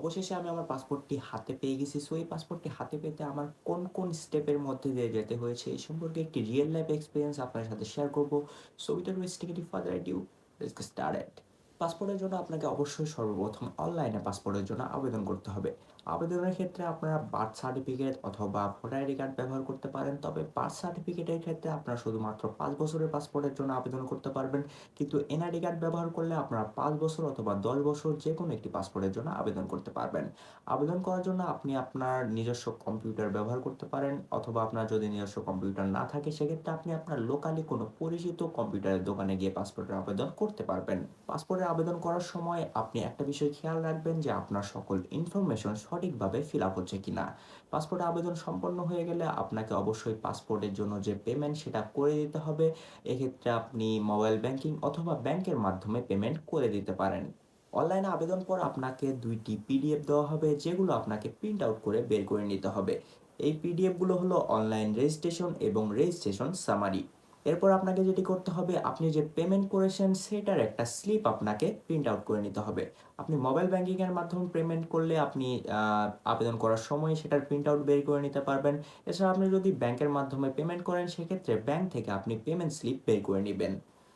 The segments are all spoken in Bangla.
অবশেষে আমি আমার পাসপোর্টটি হাতে পেয়ে গেছি। সো এই পাসপোর্টটি হাতে পেতে আমার কোন কোন স্টেপের মধ্যে দিয়ে যেতে হয়েছে এই সম্পর্কে একটি রিয়েল লাইফ এক্সপিরিয়েন্স আপনার সাথে শেয়ার করব। সো উইটার ওয়েস্টিং ফাদার ডিউ স্টার্ট পাসপোর্টের জন্য আপনাকে অবশ্যই সর্বপ্রথম অনলাইনে পাসপোর্টের জন্য আবেদন করতে হবে। আবেদনের ক্ষেত্রে আপনারা বার্থ সার্টিফিকেট অথবা ভোটার আইডি কার্ড ব্যবহার করতে পারেন। তবে বার্থ সার্টিফিকেটের ক্ষেত্রে আপনারা শুধুমাত্র পাঁচ বছরের পাসপোর্টের জন্য আবেদন করতে পারবেন। কিন্তু এনআইডি কার্ড ব্যবহার করলে আপনারা পাঁচ বছর অথবা দশ বছর যে কোনো একটি পাসপোর্টের জন্য আবেদন করতে পারবেন। আবেদন করার জন্য আপনি আপনার নিজস্ব কম্পিউটার ব্যবহার করতে পারেন অথবা আপনার যদি নিজস্ব কম্পিউটার না থাকে, সেক্ষেত্রে আপনি আপনার লোকালি কোনো পরিচিত কম্পিউটারের দোকানে গিয়ে পাসপোর্টের আবেদন করতে পারবেন। পাসপোর্টের আবেদন করার সময় আপনি একটা বিষয় খেয়াল রাখবেন যে আপনার সকল ইনফরমেশন সঠিকভাবে ফিল আপ হচ্ছে কিনা? পাসপোর্ট আবেদন সম্পন্ন হয়ে গেলে আপনাকে অবশ্যই পাসপোর্টের জন্য যে পেমেন্ট সেটা করে দিতে হবে। এক্ষেত্রে আপনি মোবাইল ব্যাংকিং অথবা ব্যাংকের মাধ্যমে পেমেন্ট করে দিতে পারেন। অনলাইনে আবেদন পর আপনাকে দুইটি পিডিএফ দেওয়া হবে, যেগুলো আপনাকে প্রিন্ট আউট করে বের করে নিতে হবে। এই পিডিএফগুলো হলো অনলাইন রেজিস্ট্রেশন এবং রেজিস্ট্রেশন সামারি এরপর আপনাকে যেটি করতে হবে, আপনি যে পেমেন্ট করেছেন সেটার একটা স্লিপ আপনাকে প্রিন্ট আউট করে নিতে হবে। আপনি মোবাইল ব্যাংকিংয়ের মাধ্যমে পেমেন্ট করলে আপনি আবেদন করার সময় সেটার প্রিন্ট আউট বের করে নিতে পারবেন। এছাড়া আপনি যদি ব্যাংকের মাধ্যমে পেমেন্ট করেন, সেক্ষেত্রে ব্যাংক থেকে আপনি পেমেন্ট স্লিপ বের করে নেবেন।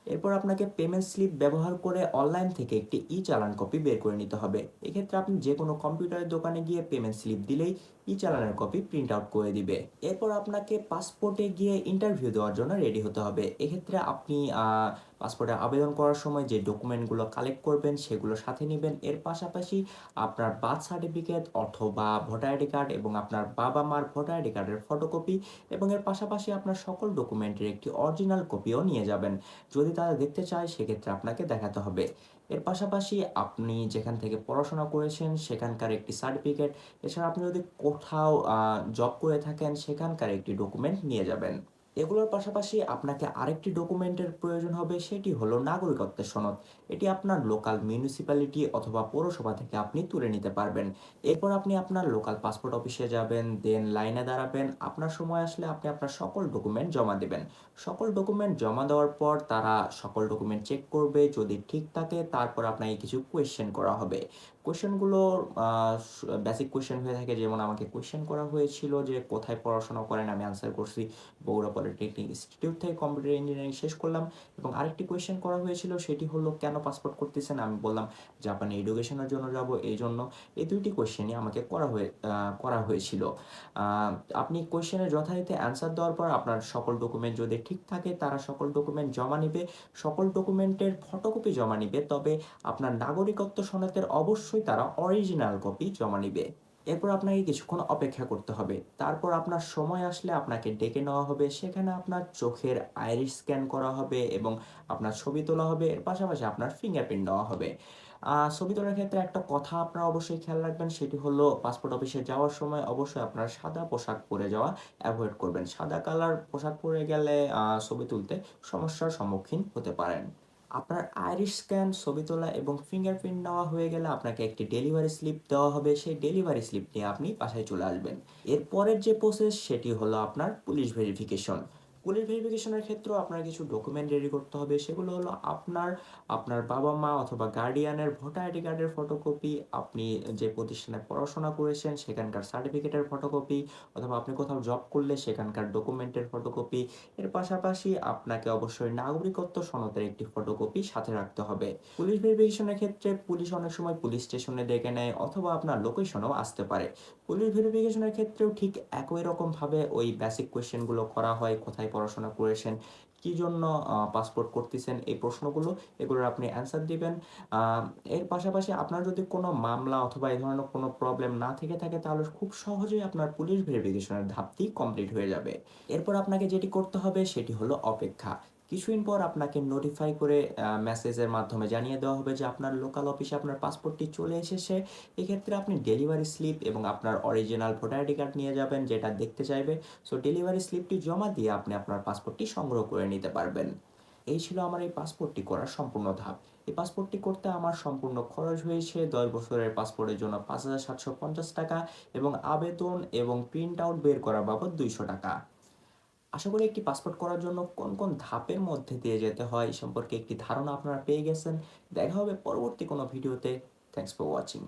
এরপর আপনাকে পেমেন্ট স্লিপ ব্যবহার করে অনলাইন থেকে একটি ই চালান কপি বের করে নিতে হবে। এক্ষেত্রে আপনি যে কোনো কম্পিউটারের দোকানে গিয়ে পেমেন্ট স্লিপ দিলেই ই চালানের কপি প্রিন্ট আউট করে দিবে। এরপর আপনাকে পাসপোর্টে গিয়ে ইন্টারভিউ দেওয়ার জন্য রেডি হতে হবে। এক্ষেত্রে আপনি পাসপোর্টে আবেদন করার সময় যে ডকুমেন্টগুলো কালেক্ট করবেন সেগুলো সাথে নেবেন। এর পাশাপাশি আপনার বার্থ সার্টিফিকেট অথবা ভোটার আইডি কার্ড এবং আপনার বাবা মার ভোটার আইডি কার্ডের ফটোকপি এবং এর পাশাপাশি আপনার সকল ডকুমেন্টের একটি অরিজিনাল কপিও নিয়ে যাবেন। যদি তারা দেখতে চায়, সেক্ষেত্রে আপনাকে দেখাতে হবে। এর পাশাপাশি আপনি যেখান থেকে পড়াশোনা করেছেন, সেখানকার একটি সার্টিফিকেট এছাড়া আপনি যদি কোথাও জব করে থাকেন, সেখানকার একটি ডকুমেন্ট নিয়ে যাবেন। এগুলোর পাশাপাশি আপনাকে আরেকটি ডকুমেন্টের প্রয়োজন হবে, সেটি হলো নাগরিকত্বের সনদ। এটি আপনার লোকাল মিউনিসিপ্যালিটি অথবা পৌরসভা থেকে আপনি তুলে নিতে পারবেন। এরপর আপনি আপনার লোকাল পাসপোর্ট অফিসে যাবেন দেন লাইনে দাঁড়াবেন। আপনার সময় আসলে আপনি আপনার সকল ডকুমেন্ট জমা দেবেন। সকল ডকুমেন্ট জমা দেওয়ার পর তারা সকল ডকুমেন্ট চেক করবে, যদি ঠিক থাকে, তারপর আপনাকে কিছু কোয়েশ্চেন করা হবে। কোয়েশ্চেনগুলো বেসিক কোয়েশ্চেন হয়ে থাকে, যেমন আমাকে কোয়েশ্চেন করা হয়েছিল যে কোথায় পড়াশোনা করেন, আমি আনসার করছি বগুড়া পলিটেকনিক ইনস্টিটিউট থেকে কম্পিউটার ইঞ্জিনিয়ারিং শেষ করলাম। এবং আরেকটি কোয়েশ্চেন করা হয়েছিল, সেটি হলো, কেন পাসপোর্ট করতেছেন? আমি বললাম, জাপানে এডুকেশনের জন্য যাব, এই জন্য। এই দুইটি কোয়েশ্চেনই আমাকে করা হয়ে করা হয়েছিল। আপনি কোয়েশ্চেনের যথারীতি অ্যান্সার দেওয়ার পর আপনার সকল ডকুমেন্ট যদি ঠিক থাকে, তারা সকল ডকুমেন্ট জমা নিবে। সকল ডকুমেন্টের ফটোকপি জমা নিবে। তবে আপনার নাগরিকত্ব সনদের অবশ্যই তারা অরিজিনাল কপি জমা নিবে। এরপর আপনাকে কিছুক্ষণ অপেক্ষা করতে হবে। তারপর আপনার সময় আসলে আপনাকে ডেকে নেওয়া হবে। সেখানে আপনার চোখের আইরিস স্ক্যান করা হবে এবং আপনার ছবি তোলা হবে। এর পাশাপাশি আপনার ফিঙ্গারপ্রিন্ট নেওয়া হবে। ছবি তোলার ক্ষেত্রে একটা কথা আপনারা অবশ্যই খেয়াল রাখবেন, সেটি হলো পাসপোর্ট অফিসে যাওয়ার সময় অবশ্যই আপনার সাদা পোশাক পরে যাওয়া অ্যাভয়েড করবেন। সাদা কালার পোশাক পরে গেলে ছবি তুলতে সমস্যার সম্মুখীন হতে পারেন। আপনার আইরিশ স্ক্যান, ছবি তোলা এবং ফিঙ্গারপ্রিন্ট নেওয়া হয়ে গেলে আপনাকে একটি ডেলিভারি স্লিপ দেওয়া হবে। সেই ডেলিভারি স্লিপ নিয়ে আপনি বাসায় চলে আসবেন। এরপরের যে প্রসেস সেটি হলো আপনার পুলিশ ভেরিফিকেশন পুলিশ ভেরিফিকেশনের ক্ষেত্রেও আপনার কিছু ডকুমেন্ট রেডি করতে হবে। সেগুলো হলো আপনার আপনার বাবা মা অথবা গার্ডিয়ানের ভোটার আইডি কার্ডের ফটোকপি আপনি যে প্রতিষ্ঠানে পড়াশোনা করেছেন সেখানকার সার্টিফিকেটের ফটোকপি অথবা আপনি কোথাও জব করলে সেখানকার ডকুমেন্টের ফটোকপি এর পাশাপাশি আপনাকে অবশ্যই নাগরিকত্ব সনদের একটি ফটোকপি সাথে রাখতে হবে। পুলিশ ভেরিফিকেশনের ক্ষেত্রে পুলিশ অনেক সময় পুলিশ স্টেশনে ডেকে নেয় অথবা আপনার লোকেশনেও আসতে পারে। পুলিশ ভেরিফিকেশনের ক্ষেত্রেও ঠিক একই রকমভাবে ওই বেসিক কোয়েশ্চেনগুলো করা হয়, কোথায় পড়াশোনা করেছেন, কি জন্য পাসপোর্ট করতেছেন, এই প্রশ্নগুলো এগুলোর আপনি অ্যান্সার দিবেন। এর পাশাপাশি আপনার যদি কোনো মামলা অথবা এই ধরনের কোনো প্রবলেম না থেকে থাকে, তাহলে খুব সহজেই আপনার পুলিশ ভেরিফিকেশনের ধাপটি কমপ্লিট হয়ে যাবে। এরপর আপনাকে যেটি করতে হবে, সেটি হলো অপেক্ষা। কিছুদিন পর আপনাকে নোটিফাই করে মেসেজের মাধ্যমে জানিয়ে দেওয়া হবে যে আপনার লোকাল অফিসে আপনার পাসপোর্টটি চলে এসেছে। এক্ষেত্রে আপনি ডেলিভারি স্লিপ এবং আপনার অরিজিনাল ভোটার আইডি কার্ড নিয়ে যাবেন, যেটা দেখতে চাইবে। সো ডেলিভারি স্লিপটি জমা দিয়ে আপনি আপনার পাসপোর্টটি সংগ্রহ করে নিতে পারবেন। এই ছিল আমার এই পাসপোর্টটি করার সম্পূর্ণ ধাপ। এই পাসপোর্টটি করতে আমার সম্পূর্ণ খরচ হয়েছে দশ বছরের পাসপোর্টের জন্য পাঁচ হাজার সাতশো পঞ্চাশ টাকা এবং আবেদন এবং প্রিন্ট আউট বের করা বাবদ দুইশো টাকা। আশা করি একটি পাসপোর্ট করার জন্য কোন কোন ধাপের মধ্যে দিয়ে যেতে হয় সম্পর্কে একটি ধারণা আপনারা পেয়ে গেছেন। দেখা হবে পরবর্তী কোনো ভিডিওতে। Thanks for watching